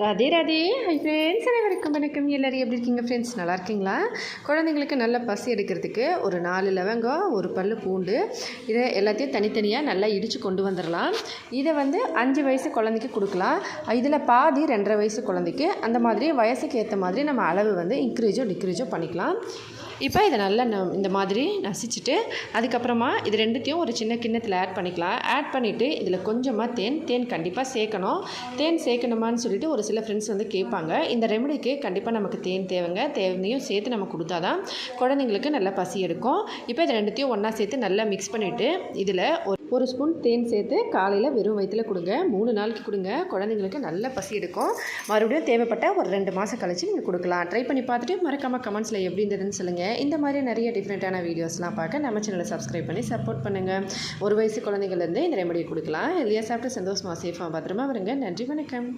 Radhe Radhe. Hi friends அனைவருக்கும் வணக்கம். எல்லோரும் எப்படி இருக்கீங்க ஃப்ரெண்ட்ஸ் நல்லா இருக்கீங்களா? குழந்தைங்களுக்கு நல்ல பசி எடுக்கிறதுக்கு ஒரு நாலு லவங்கம் ஒரு பல்லு பூண்டு இதை எல்லாத்தையும் தனித்தனியாக நல்லா இடித்து கொண்டு வந்துடலாம். இதை வந்து அஞ்சு வயசு குழந்தைக்கு கொடுக்கலாம். இதில் பாதி ரெண்டரை வயசு குழந்தைக்கு. அந்த மாதிரி வயசுக்கு ஏற்ற மாதிரி நம்ம அளவு வந்து இன்க்ரீஸோ டிக்ரீஸோ பண்ணிக்கலாம். இப்போ இதை நல்லா ந இந்த மாதிரி நசிச்சுட்டு அதுக்கப்புறமா இது ரெண்டுத்தையும் ஒரு சின்ன கிண்ணத்தில் ஆட் பண்ணிக்கலாம். ஆட் பண்ணிவிட்டு இதில் கொஞ்சமாக தேன் தேன் கண்டிப்பாக சேர்க்கணும். தேன் சேர்க்கணுமான்னு சொல்லிட்டு ஒரு ஒரு சில ஃப்ரெண்ட்ஸ் வந்து கேட்பாங்க. இந்த ரெமடிக்கு கண்டிப்பாக நமக்கு தேன் தேவைங்க. தேவையும் சேர்த்து நம்ம கொடுத்தா தான் குழந்தைங்களுக்கு நல்லா பசி எடுக்கும். இப்போ இது ரெண்டுத்தையும் ஒன்றா சேர்த்து நல்லா மிக்ஸ் பண்ணிவிட்டு இதில் ஒரு ஒரு ஸ்பூன் தேன் சேர்த்து காலையில் வெறும் வயிற்றில் கொடுங்க. மூணு நாளைக்கு கொடுங்க. குழந்தைங்களுக்கு நல்ல பசி எடுக்கும். மறுபடியும் தேவைப்பட்ட ஒரு ரெண்டு மாதம் கழிச்சு நீங்கள் கொடுக்கலாம். ட்ரை பண்ணி பார்த்துட்டு மறக்காமல் கமெண்ட்ஸில் எப்படி இருந்ததுன்னு சொல்லுங்கள் இந்த மாதிரி நிறைய டிஃப்ரெண்ட்டான வீடியோஸ்லாம் பார்க்க நம்ம சேனலை சப்ஸ்கிரைப் பண்ணி சப்போர்ட் பண்ணுங்கள் ஒரு வயசு குழந்தைங்கள்லேருந்து இந்த ரெமடியை கொடுக்கலாம். இல்லையா சாப்பிட்டு சந்தோஷமாக சேஃபாக பத்திரமா வருங்க. நன்றி வணக்கம்.